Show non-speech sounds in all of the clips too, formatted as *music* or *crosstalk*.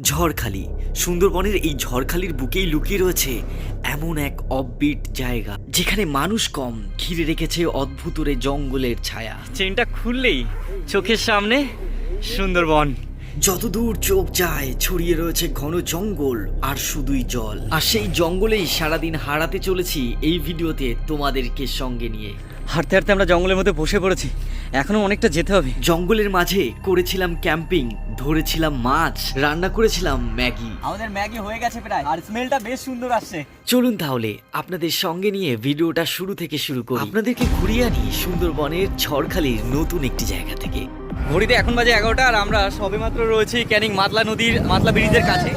ঝড়খালি। সুন্দরবনের এই ঝড়খালির বুকেই লুকিয়ে রয়েছে এমন এক অববিট জায়গা যেখানে মানুষ কম ঘিরে রেখেছে অদ্ভুত রে জঙ্গলের ছায়া। চেনটা খুললেই চোখের সামনে সুন্দরবন। যতদূর চোখ যায় ছড়িয়ে রয়েছে ঘন জঙ্গল আর শুধুই জল। আর সেই জঙ্গলেই সারাদিন হারাতে চলেছি এই ভিডিওতে তোমাদেরকে সঙ্গে নিয়ে। হাঁটতে হাঁটতে আমরা জঙ্গলের মধ্যে বসে পড়েছি। এখনও অনেকটা যেতে হবে। জঙ্গলের মাঝে করেছিলাম ক্যাম্পিং ধরেছিলাম মাছ রান্না করেছিলাম ম্যাগি। আমাদের ম্যাগি হয়ে গেছে প্রায় আর স্মেলটা বেশ সুন্দর আসছে। চলুন তাহলে আপনাদের সঙ্গে নিয়ে ভিডিওটা শুরু থেকে শুরু করি। আপনাদেরকে ঘুরিয়ে আনি সুন্দরবনের ঝড়খালির নতুন একটি জায়গা থেকে। ঘড়িতে এখন বাজে এগারোটা আর আমরা সবেমাত্র রয়েছি ক্যানিং মাতলা নদীর, মাতলা ব্রিজের কাছে।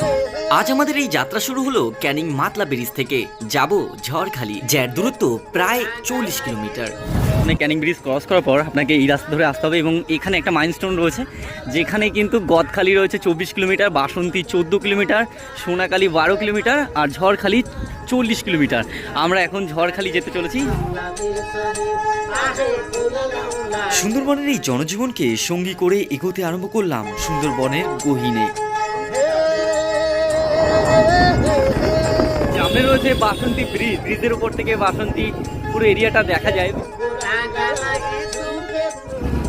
আজ আমাদের এই যাত্রা শুরু হলো ক্যানিং মাতলা ব্রিজ থেকে। যাব ঝড়খালি, যার দূরত্ব প্রায় চল্লিশ কিলোমিটার। মানে ক্যানিং ব্রিজ ক্রস করার পর আপনাকে এই রাস্তা ধরে আসতে হবে এবং এখানে একটা মাইলস্টোন রয়েছে যেখানে কিন্তু গদখালি রয়েছে চব্বিশ কিলোমিটার বাসন্তী চোদ্দ কিলোমিটার সোনাখালি বারো কিলোমিটার আর ঝড়খালি চল্লিশ কিলোমিটার। আমরা এখন ঝড়খালি যেতে চলেছি। সুন্দরবনের এই জনজীবনকে সঙ্গী করে এগোতে আরম্ভ করলাম সুন্দরবনের গহিনে। সামনে রয়েছে বাসন্তী ব্রিজ ব্রিজের উপর থেকে বাসন্তী পুরো এরিয়াটা দেখা যায়।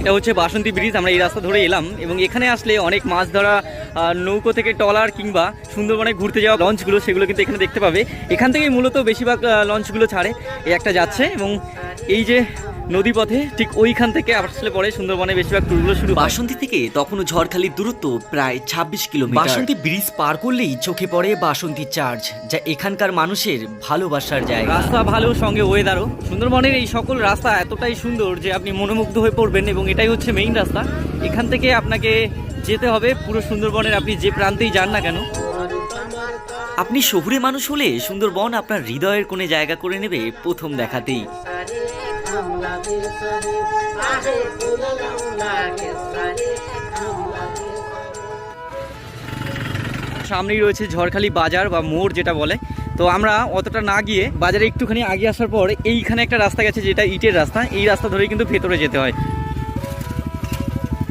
এটা হচ্ছে বাসন্তী ব্রিজ, আমরা এই রাস্তা ধরে এলাম। এবং এখানে আসলে অনেক মাছ ধরা নৌকো থেকে টলার কিংবা সুন্দরবনে ঘুরতে যাওয়া লঞ্চগুলো, সেগুলো কিন্তু এখানে দেখতে পাবে। এখান থেকেই মূলত বেশিরভাগ লঞ্চগুলো ছাড়ে, এই একটা যাচ্ছে। এবং এই যে নদীপথে ঠিক ওইখান থেকে আসলে পরে সুন্দরবনে বেশিরভাগ ট্যুরগুলো শুরু হয়। বাসন্তী থেকে তখনও ঝড়খালির দূরত্ব প্রায় ২৬ কিলোমিটার। বাসন্তী ব্রিজ পার করলেই চোখে পড়ে বাসন্তী চার্চ যা এখানকার মানুষের ভালোবাসার জায়গা। রাস্তা ভালো সঙ্গে ওয়েদারও সুন্দরবনের এই সকল রাস্তা এতটাই সুন্দর যে আপনি মনোমুগ্ধ হয়ে পড়বেন এবং এটাই হচ্ছে মেইন রাস্তা। এখান থেকে আপনাকে যেতে হবে পুরো সুন্দরবনের আপনি যে প্রান্তেই যান না কেন। আপনি শহুরে মানুষ হলে সুন্দরবন আপনার হৃদয়ের কোণে জায়গা করে নেবে প্রথম দেখাতেই। সামনেই রয়েছে ঝড়খালি বাজার বা মোড় যেটা বলে। তো আমরা অতটা না গিয়ে বাজারে একটুখানি আগে আসার পর এইখানে একটা রাস্তা গেছে যেটা ইটের রাস্তা। এই রাস্তা ধরে কিন্তু ভেতরে যেতে হয়।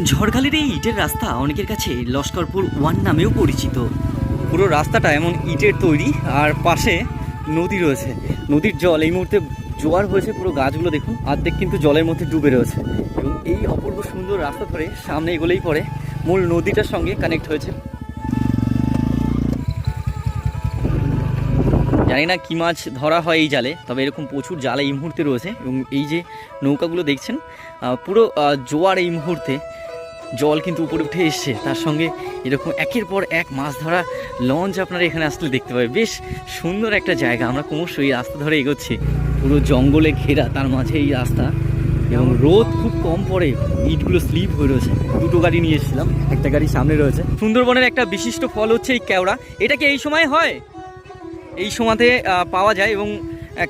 ঝড়খালির এই ইটের রাস্তা অনেকের কাছে লস্করপুর ওয়ান নামেও পরিচিত। পুরো রাস্তাটা এমন ইটের তৈরি, আর পাশে নদী রয়েছে। নদীর জল এই মুহূর্তে জোয়ার হয়েছে পুরো গাছগুলো দেখুন, অর্ধেক কিন্তু জলের মধ্যে ডুবে রয়েছে। এবং এই অপূর্ব সুন্দর রাস্তা ধরে সামনে এগোলেই পরে মূল নদীটার সঙ্গে কানেক্ট হয়েছে। জানি না কী মাছ ধরা হয় এই জালে, তবে এরকম প্রচুর জাল এই মুহূর্তে রয়েছে। এবং এই যে নৌকাগুলো দেখছেন পুরো জোয়ার এই মুহূর্তে। জল কিন্তু উপরে উঠে এসছে। তার সঙ্গে এরকম একের পর এক মাছ ধরা লঞ্চ আপনারা এখানে আসলে দেখতে পাবে বেশ সুন্দর একটা জায়গা। আমরা ক্রমশ এই রাস্তা ধরে এগোচ্ছি। পুরো জঙ্গলে ঘেরা তার মাঝে এই রাস্তা। এবং রোদ খুব কম পড়ে। ইটগুলো স্লিপ হয়ে রয়েছে। দুটো গাড়ি নিয়ে এসেছিলাম। একটা গাড়ি সামনে রয়েছে। সুন্দরবনের একটা বিশিষ্ট ফল হচ্ছে এই কেওড়া। এটা কি এই সময় হয়? এই সময়তে পাওয়া যায় এবং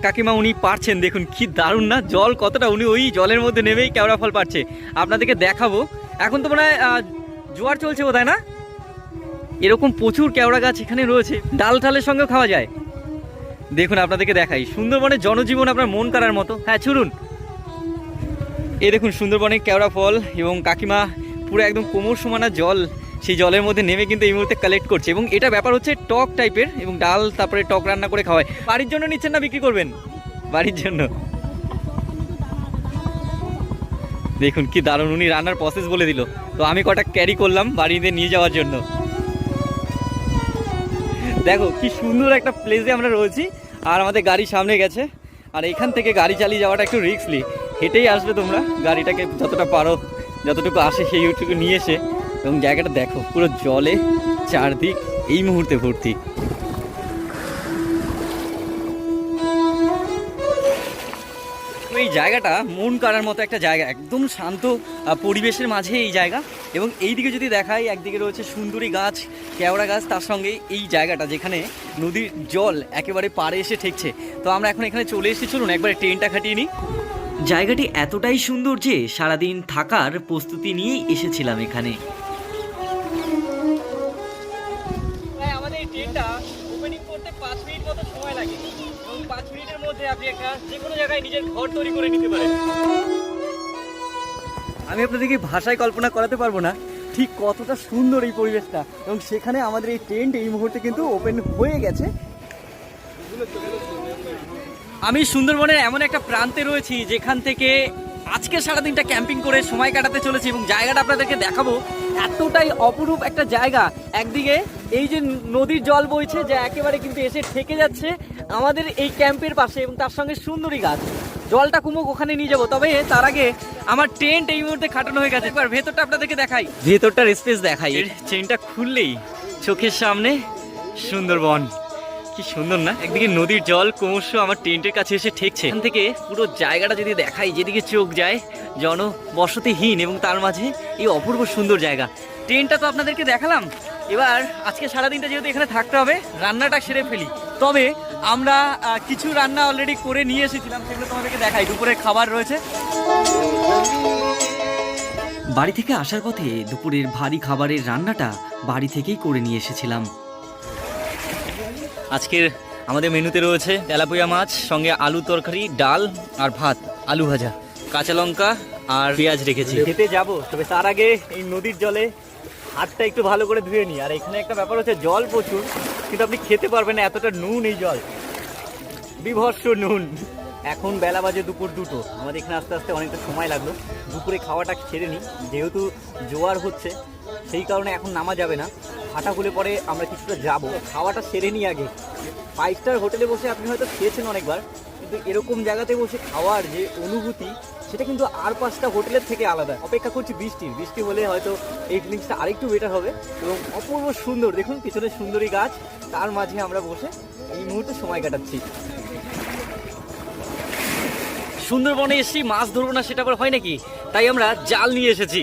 কাকিমা উনি পারছেন। দেখুন কি দারুণ না? জল কতটা উনি ওই জলের মধ্যে নেমেই কেওড়া ফল পাচ্ছে আপনাদেরকে দেখাবো। এখন তো মনে হয় জোয়ার চলছে বোধ না? এরকম প্রচুর কেওড়া গাছ এখানে রয়েছে, ডাল ঠালের সঙ্গেও খাওয়া যায়। দেখুন, আপনাদেরকে দেখাই সুন্দরবনের জনজীবন আপনার মন করার মতো। হ্যাঁ ছুড়ুন। এই দেখুন সুন্দরবনের কেওড়া ফল এবং কাকিমা পুরো একদম কোমর সমানা জল, সেই জলের মধ্যে নেমে কিন্তু এই মুহূর্তে কালেক্ট করছে এবং এটা ব্যাপার হচ্ছে টক টাইপের এবং ডাল, তারপরে টক রান্না করে খাওয়ায়। বাড়ির জন্য নিচ্ছেন না, বিক্রি করবেন? বাড়ির জন্য? দেখুন কি দারুণ, উনি রান্নার প্রসেস বলে দিল। তো আমি কটা ক্যারি করলাম বাড়িতে নিয়ে যাওয়ার জন্য। দেখো কি সুন্দর একটা প্লেসে আমরা রয়েছি, আর আমাদের গাড়ি সামনে গেছে। আর এখান থেকে গাড়ি চালিয়ে যাওয়াটা একটু রিস্কলি হেঁটেই আসবে তোমরা, গাড়িটাকে যতটা পারো, যতটুকু আসে সেইটুকু নিয়ে এসে। এবং জায়গাটা দেখো, পুরো জলে চারদিক এই মুহূর্তে ভর্তি। তো এই জায়গাটা মন কাড়ার মতো একটা জায়গা, একদম শান্ত পরিবেশের মাঝে এই জায়গা। এবং এইদিকে যদি দেখাই, একদিকে রয়েছে সুন্দরী গাছ, কেওড়া গাছ, তার সঙ্গে এই জায়গাটা যেখানে নদীর জল একেবারে পাড়ে এসে ঠেকছে। তো আমরা এখন এখানে চলে এসেছি, চলুন একবার ট্রেনটা খাটিয়ে নিই। জায়গাটি এতটাই সুন্দর যে সারাদিন থাকার প্রস্তুতি নিয়েই এসেছিলাম এখানে। আমি আপনাদেরকে ভাষায় কল্পনা করাতে পারব না। ঠিক ঠিক কতটা সুন্দর এই পরিবেশটা। এবং সেখানে আমাদের এই টেন্ট এই মুহূর্তে কিন্তু ওপেন হয়ে গেছে। আমি সুন্দরবনের এমন একটা প্রান্তে রয়েছি, যেখান থেকে আজকে সারাদিনটা ক্যাম্পিং করে সময় কাটাতে চলেছি এবং জায়গাটা আপনাদেরকে দেখাবো। এতটাই অপরূপ একটা জায়গা। একদিকে এই যে নদীর জল বইছে যা একেবারে কিন্তু এসে ঠেকে যাচ্ছে আমাদের এই ক্যাম্পের পাশে এবং তার সঙ্গে সুন্দরী গাছ। জলটা কুমুক ওখানে নিয়ে যাব। তবে তার আগে আমার টেন্ট এই মুহূর্তে খাটানো হয়ে গেছে। এবার ভেতরটা আপনাদেরকে দেখাই। ভেতরটার স্পেস দেখাই। চেনটা খুললেই চোখের সামনে সুন্দরবন। কি সুন্দর না? একদিকে নদীর জল ক্রমশ আমার টেন্টের কাছে এসে ঠেকছে। এখান থেকে পুরো জায়গাটা যদি দেখাই যেদিকে চোখ যায় জনবসতিহীন এবং তার মাঝে এই অপূর্ব সুন্দর জায়গা। ট্রেনটা তো আপনাদেরকে দেখালাম। এবার আজকে সারাদিনটা যেহেতু এখানে থাকতে হবে রান্নাটা সেরে ফেলি। তবে আমরা কিছু রান্না অলরেডি করে নিয়ে এসেছিলাম সেগুলো তোমাদেরকে দেখাই। দুপুরের খাবার রয়েছে। বাড়ি থেকে আসার পথে দুপুরের ভারী খাবারের রান্নাটা বাড়ি থেকেই করে নিয়ে এসেছিলাম। আজকের আমাদের মেনুতে রয়েছে তেলাপুয়া মাছ সঙ্গে আলু তরকারি ডাল আর ভাত আলু ভাজা। কাঁচা লঙ্কা আর পেঁয়াজ রেখেছি। খেতে যাব তবে তার আগে এই নদীর জলে হাতটা একটু ভালো করে ধুয়ে নিই। আর এখানে একটা ব্যাপার হচ্ছে, জল প্রচুর, কিন্তু আপনি খেতে পারবেন না, এতটা নুন এই জল। বিভৎস নুন। এখন বেলা বাজে দুপুর দুটো। আমাদের এখানে আস্তে আস্তে অনেকটা সময় লাগল। দুপুরে খাওয়াটা ছেড়ে নিই। যেহেতু জোয়ার হচ্ছে, সেই কারণে এখন নামা যাবে না। হাঁটা খুলে পরে আমরা কিছুটা যাব। খাওয়াটা সেরে নিই আগে। ফাইভ স্টার হোটেলে বসে আপনি হয়তো খেয়েছেন অনেকবার। কিন্তু এরকম জায়গাতে বসে খাওয়ার যে অনুভূতি, সেটা কিন্তু আর পাঁচটা হোটেলের থেকে আলাদা। অপেক্ষা করছি বৃষ্টির বৃষ্টি হলে হয়তো এই ফিলিংসটা আরেকটু বেটার হবে এবং অপূর্ব সুন্দর, দেখুন পিছনে সুন্দরী গাছ, তার মাঝে আমরা বসে এই মুহূর্তে সময় কাটাচ্ছি। সুন্দরবনে এসেছি মাছ ধরবো না, সেটা আবার হয় নাকি? তাই আমরা জাল নিয়ে এসেছি।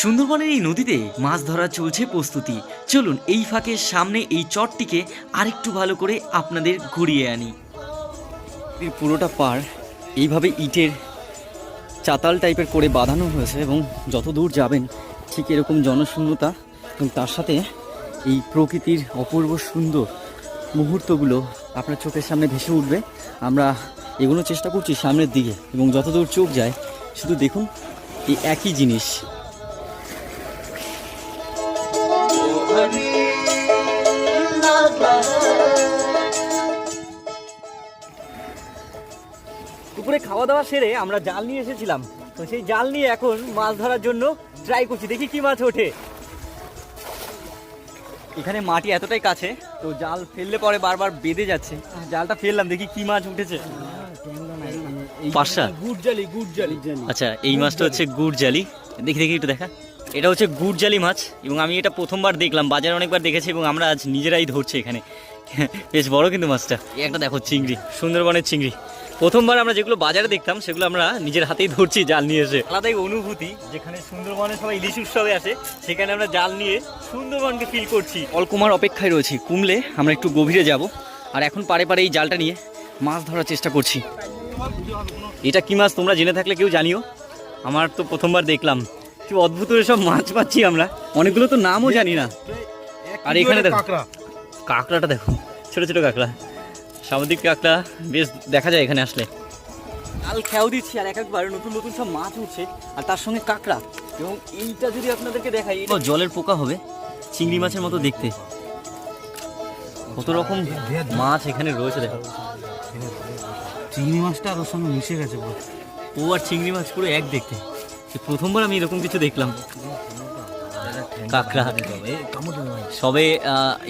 সুন্দরবনের এই নদীতে মাছ ধরা চলছে প্রস্তুতি। চলুন এই ফাঁকের সামনে এই চটটিকে আরেকটু ভালো করে আপনাদের ঘুরিয়ে আনি। পুরোটা পার এইভাবে ইটের চাতাল টাইপের করে বাঁধানো হয়েছে এবং যত দূর যাবেন ঠিক এরকম জনশূন্যতা এবং তার সাথে এই প্রকৃতির অপূর্ব সুন্দর মুহূর্তগুলো আপনার চোখের সামনে ভেসে উঠবে। আমরা এগোনোর চেষ্টা করছি সামনের দিকে এবং যতদূর চোখ যায়, শুধু দেখুন এই একই জিনিস। খাওয়া দাওয়া সেরে আমরা জাল নিয়ে এসেছিলাম। তো সেই জাল নিয়ে এখন মাছ ধরার জন্য ট্রাই করছি। দেখি কি মাছ ওঠে। এখানে মাটি এতটাই কাছে তো জাল ফেললে পরে বারবার বেঁধে যাচ্ছে। জালটা ফেললাম দেখি কি মাছ উঠেছে। পাঁচটা গুড়জালি গুড়জালি আচ্ছা এই মাছটা হচ্ছে গুড় জালি। দেখি দেখি একটু দেখা। এটা হচ্ছে গুড় জালি মাছ এবং আমি এটা প্রথমবার দেখলাম বাজারে অনেকবার দেখেছি এবং আমরা আজ নিজেরাই ধরছি এখানে। *laughs* বেশ বড় কিন্তু মাছটা। একটা দেখো চিংড়ি সুন্দরবনের চিংড়ি। প্রথমবার আমরা যেগুলো বাজারে দেখতাম সেগুলো আমরা নিজের হাতেই ধরছি জাল নিয়ে এসে। আলাদাই অনুভূতি যেখানে সুন্দরবনে সবাই ইলিশ উৎসবে আসে সেখানে আমরা জাল নিয়ে সুন্দরবনকে ফিল করছি। অলকুমার অপেক্ষায় রয়েছি। কুমলে আমরা একটু গভীরে যাব আর এখন পারে পারে এই জালটা নিয়ে মাছ ধরার চেষ্টা করছি। এটা কি মাছ তোমরা জেনে থাকলে কেউ জানিও? আমার তো প্রথমবার দেখলাম। কি অদ্ভুত সব মাছ পাচ্ছি আমরা। অনেকগুলো তো নামও জানি না। আর এখানে দেখো কাঁকড়াটা দেখো ছোট ছোট কাঁকড়া। সামুদ্রিক কাঁকড়া বেশ দেখা যায় এখানে আসলে। কাল খেয়াও দিচ্ছি আর এক একবার নতুন নতুন সব মাছ উঠছে আর তার সঙ্গে কাঁকড়া। এবং এইটা যদি আপনাদেরকে দেখাই এটা জলের পোকা হবে। চিংড়ি মাছের মতো দেখতে। কত রকম মাছ এখানে রয়েছে দেখো। চিংড়ি মাছটা আর ওর সঙ্গে মিশে গেছে। ও আর চিংড়ি মাছ পুরো এক দেখতে। প্রথমবার আমি এরকম কিছু দেখলাম। কাঁকড়া। সবে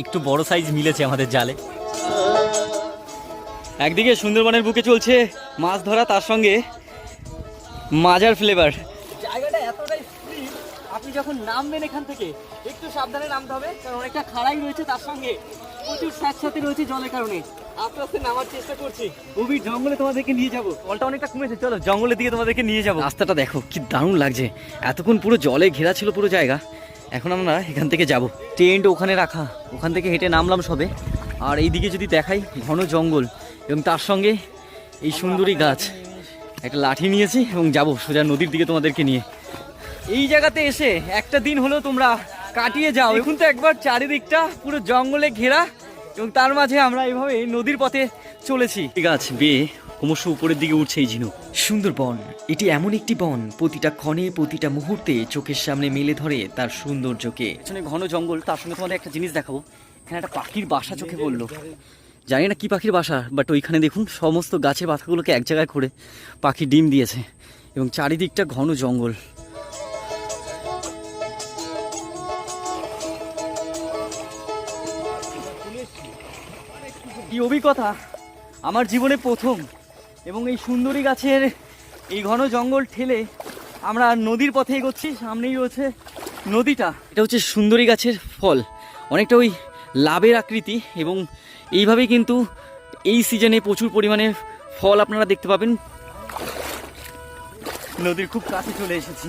একটু বড় সাইজ মিলেছে আমাদের জালে। একদিকে সুন্দরবনের বুকে চলছে মাছ ধরা তার সঙ্গে মাজার ফ্লেভার জায়গাটা এতটাই ফ্রি আপনি যখন নামবেন এখান থেকে একটু সাবধানে নামতে হবে কারণ অনেকটা খাড়াই রয়েছে তার সঙ্গে। প্রচুর স্যাঁতস্যাঁতে রয়েছে জলের কারণে। আস্তে আস্তে নামার চেষ্টা করছি। গভীর জঙ্গলে তোমাদেরকে নিয়ে যাব। জলটা অনেকটা কমেছে। চলো জঙ্গলের দিকে তোমাদেরকে নিয়ে যাব। রাস্তাটা দেখো কি দারুণ লাগছে। এতক্ষণ পুরো জলে ঘেরা ছিল পুরো জায়গা। এখন আমরা এখান থেকে যাব। টেন্ট ওখানে রাখা। ওখান থেকে হেঁটে নামলাম সবে। আর এই দিকে যদি দেখাই ঘন জঙ্গল। এবং তার সঙ্গে এই সুন্দরী গাছ। একটা লাঠি নিয়েছি এবং যাব সোজা নদীর দিকে তোমাদেরকে নিয়ে। এই জায়গাতে এসে একটা দিন হলেও তোমরা কাটিয়ে যাও। এখন তো একবার চারিদিকটা পুরো জঙ্গলে ঘেরা এবং তার মাঝে আমরা এইভাবে নদীর পথে চলেছি। গাছ বেয়ে ক্রমশ উপরের দিকে উঠছে এই ঝিনুক। সুন্দর বন। এটি এমন একটি বন, প্রতিটা ক্ষণে প্রতিটা মুহূর্তে চোখের সামনে মেলে ধরে তার সৌন্দর্যকে। পেছনে ঘন জঙ্গল, তার সঙ্গে তোমাদের একটা জিনিস দেখাবো। এখানে একটা পাখির বাসা চোখে পড়ল। জানি না কি পাখির বাসা বাট ওইখানে দেখুন সমস্ত গাছের পাতাগুলোকে এক জায়গায় করে পাখি ডিম দিয়েছে এবং চারিদিকটা ঘন জঙ্গল। কি অভিজ্ঞতা? আমার জীবনে প্রথম এবং এই সুন্দরী গাছের এই ঘন জঙ্গল ঠেলে আমরা নদীর পথে এগোচ্ছি, সামনেই রয়েছে নদীটা। এটা হচ্ছে সুন্দরী গাছের ফল। অনেকটা ওই লাভের আকৃতি এবং এইভাবেই কিন্তু এই সিজনে প্রচুর পরিমাণে ফল আপনারা দেখতে পাবেন। নদীর খুব কাছে চলে এসেছি।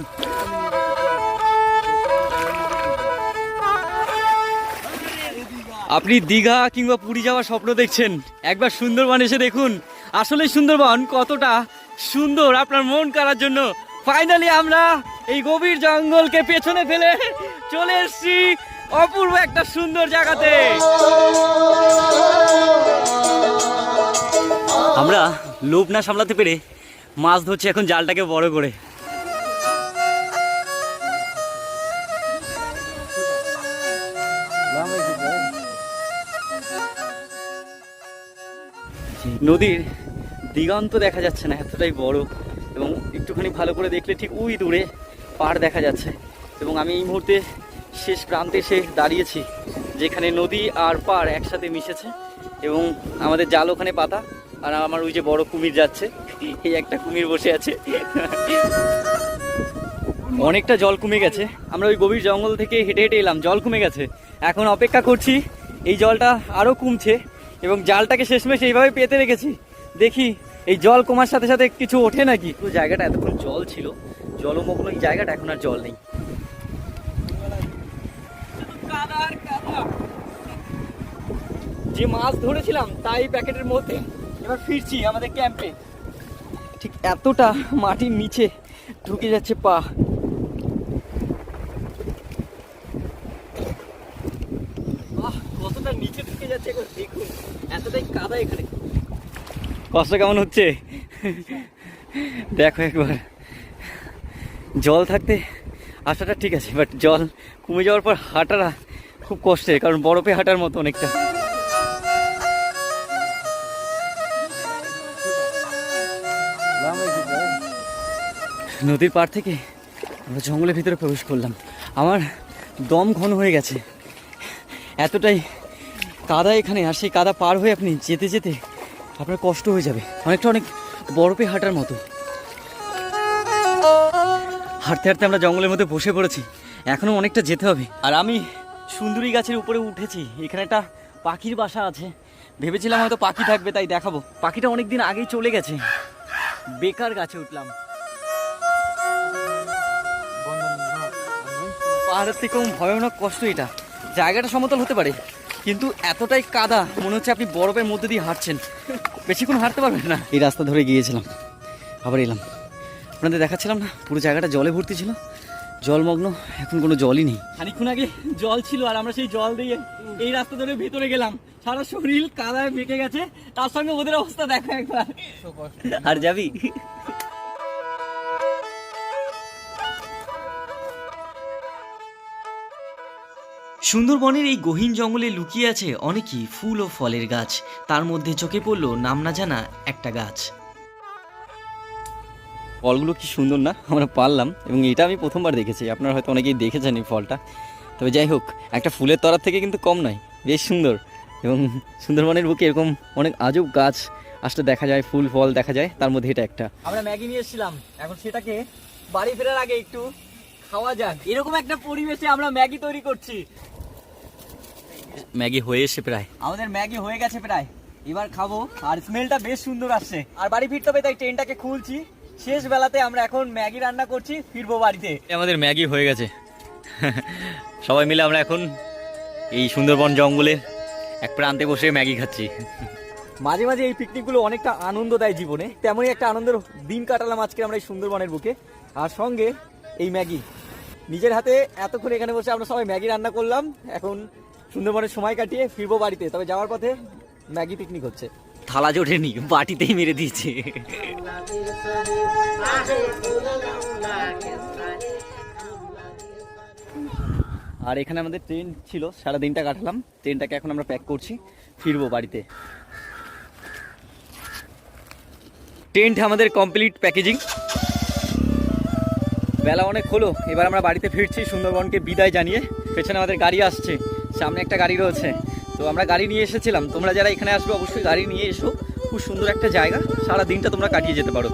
আপনি দীঘা কিংবা পুরী যাওয়ার স্বপ্ন দেখছেন? একবার সুন্দরবন এসে দেখুন। আসলে সুন্দরবন কতটা সুন্দর আপনার মন করার জন্য। ফাইনালি আমরা এই গভীর জঙ্গলকে পেছনে ফেলে চলে এসেছি। অপূর্ব একটা সুন্দর জায়গাতে। আমরা লোভ না সামলাতে পেরে মাছ ধরছি এখন জালটাকে বড় করে। নদীর দিগন্ত দেখা যাচ্ছে না, এতটাই বড় এবং একটুখানি ভালো করে দেখলে ঠিক ওই দূরে পাড় দেখা যাচ্ছে এবং আমি এই মুহূর্তে শেষ প্রান্তে এসে দাঁড়িয়েছি, যেখানে নদী আর পাড় একসাথে মিশেছে এবং আমাদের জাল ওখানে পাতা আর আমার ওই যে বড় কুমির যাচ্ছে, এই একটা কুমির বসে আছে। অনেকটা জল কমে গেছে, আমরা ওই গভীর জঙ্গল থেকে হেঁটে হেঁটে এলাম, জল কমে গেছে। এখন অপেক্ষা করছি, এই জলটা আরও কমছে এবং জালটাকে শেষমেশ এইভাবে পেতে রেখেছি। দেখি, এই জল কমার সাথে সাথে কিছু ওঠে নাকি? জায়গাটা এতক্ষণ জল ছিল, জলমগ্ন এই জায়গাটা এখন আর জল নেই। যে মাছ ধরেছিলাম, তাই প্যাকেটের মধ্যে। এবার ফিরছি আমাদের ক্যাম্পে ঠিক এতটা মাটির নিচে ঢুকে যাচ্ছে পা। কতটা নিচে যাচ্ছে এতটাই এখানে। কষ্ট কেমন হচ্ছে? দেখো একবার। জল থাকতে আসাটা ঠিক আছে বাট জল কমে যাওয়ার পর হাঁটাটা খুব কষ্টের, কারণ বরফে হাঁটার মতো অনেকটা। নদীর পাড় থেকে আমরা জঙ্গলের ভিতরে প্রবেশ করলাম। আমার দম ঘন হয়ে গেছে। এতটাই কাদা এখানে, আর সেই কাদা পার হয়ে আপনি যেতে যেতে আপনার কষ্ট হয়ে যাবে। অনেকটা অনেক বরফে হাঁটার মতো। হাঁটতে হাঁটতে আমরা জঙ্গলের মধ্যে বসে পড়েছি। এখনও অনেকটা যেতে হবে। আর আমি সুন্দরী গাছের উপরে উঠেছি। এখানে একটা পাখির বাসা আছে। ভেবেছিলাম হয়তো পাখি থাকবে, তাই দেখাবো। পাখিটা অনেক দিন আগেই চলে গেছে। বেকার গাছে উঠলাম। পাহাড়ের থেকেও ভয়ানক কষ্ট এটা। জায়গাটা সমতল হতে পারে। কিন্তু এতটাই কাদা, মনে হচ্ছে আপনি বরফের মধ্যে দিয়ে হাঁটছেন। বেশিক্ষণ হাঁটতে পারবেন না। এই রাস্তা ধরে গিয়েছিলাম। আবার এলাম। আপনাদের দেখাচ্ছিলাম না পুরো জায়গাটা জলে ভর্তি ছিল জলমগ্ন এখন কোনো জলই নেই। খানিক্ষণ আগে জল ছিল আর আমরা সেই জল দিয়ে এই রাস্তা ধরে ভেতরে গেলাম। সারা শরীর কাদায় মেকে গেছে তার সঙ্গে ওদের অবস্থা দেখো একবার। আর যাবি? সুন্দরবনের এই গহীন জঙ্গলে লুকিয়ে আছে অনেকই ফুল ও ফলের গাছ। তার মধ্যে চোখে পড়ল নাম না জানা একটা গাছ। ফলগুলো কি সুন্দর না? আমরা পারলাম এবং এটা আমি প্রথমবার দেখেছি। আপনারা হয়তো অনেকেই দেখেছেন এই ফলটা। তবে যাই হোক একটা ফুলের তরার থেকে কিন্তু কম নয় বেশ সুন্দর। এবং সুন্দরবনের বুকে এরকম অনেক আজব গাছ আসলে দেখা যায় ফুল ফল দেখা যায় তার মধ্যে এটা একটা। আমরা ম্যাগি নিয়ে এসেছিলাম এখন সেটাকে বাড়ি ফেরার আগে একটু খাওয়া যাক। এরকম একটা পরিবেশে আমরা ম্যাগি তৈরি করছি। ম্যাগি হয়ে এসে প্রায়। আমাদের ম্যাগি হয়ে গেছে প্রায়। এবার খাব আর স্মেলটা বেশ সুন্দর আসছে। আর বাড়ি ফিরতে হবে তাই ট্রেনটাকে খুলছি। শেষ বেলাতে আমরা এখন ম্যাগি রান্না করছি ফিরবো বাড়িতে। আমাদের ম্যাগি হয়ে গেছে। সবাই মিলে আমরা এখন এই সুন্দরবন জঙ্গলে এক প্রান্তে বসে ম্যাগি খাচ্ছি। মাঝে মাঝে এই পিকনিকগুলো অনেকটা আনন্দ দেয় জীবনে। তেমনই একটা আনন্দের দিন কাটালাম আজকে আমরা এই সুন্দরবনের বুকে। আর সঙ্গে এই ম্যাগি। নিজের হাতে এতক্ষণ এখানে বসে আমরা সবাই ম্যাগি রান্না করলাম। এখন সুন্দরবনের সময় কাটিয়ে ফিরবো বাড়িতে। তবে যাওয়ার পথে ম্যাগি পিকনিক হচ্ছে। থালা জোটেনি বাটিতেই মেরে দিয়েছে। আর এখানে আমাদের ট্রেন ছিল, সারা দিনটা কাটালাম। ট্রেনটাকে এখন আমরা প্যাক করছি, ফিরবো বাড়িতে। টেন্ট আমাদের কমপ্লিট প্যাকেজিং বেলা অনেক হলো, এবার আমরা বাড়িতে ফিরছি সুন্দরবনকে বিদায় জানিয়ে। পেছনে আমাদের গাড়ি আসছে, সামনে একটা গাড়ি রয়েছে। তো আমরা গাড়ি নিয়ে এসেছিলাম। তোমরা যারা এখানে আসবে, অবশ্যই গাড়ি নিয়ে এসো। খুব সুন্দর একটা জায়গা। সারা দিনটা তোমরা কাটিয়ে যেতে পারো।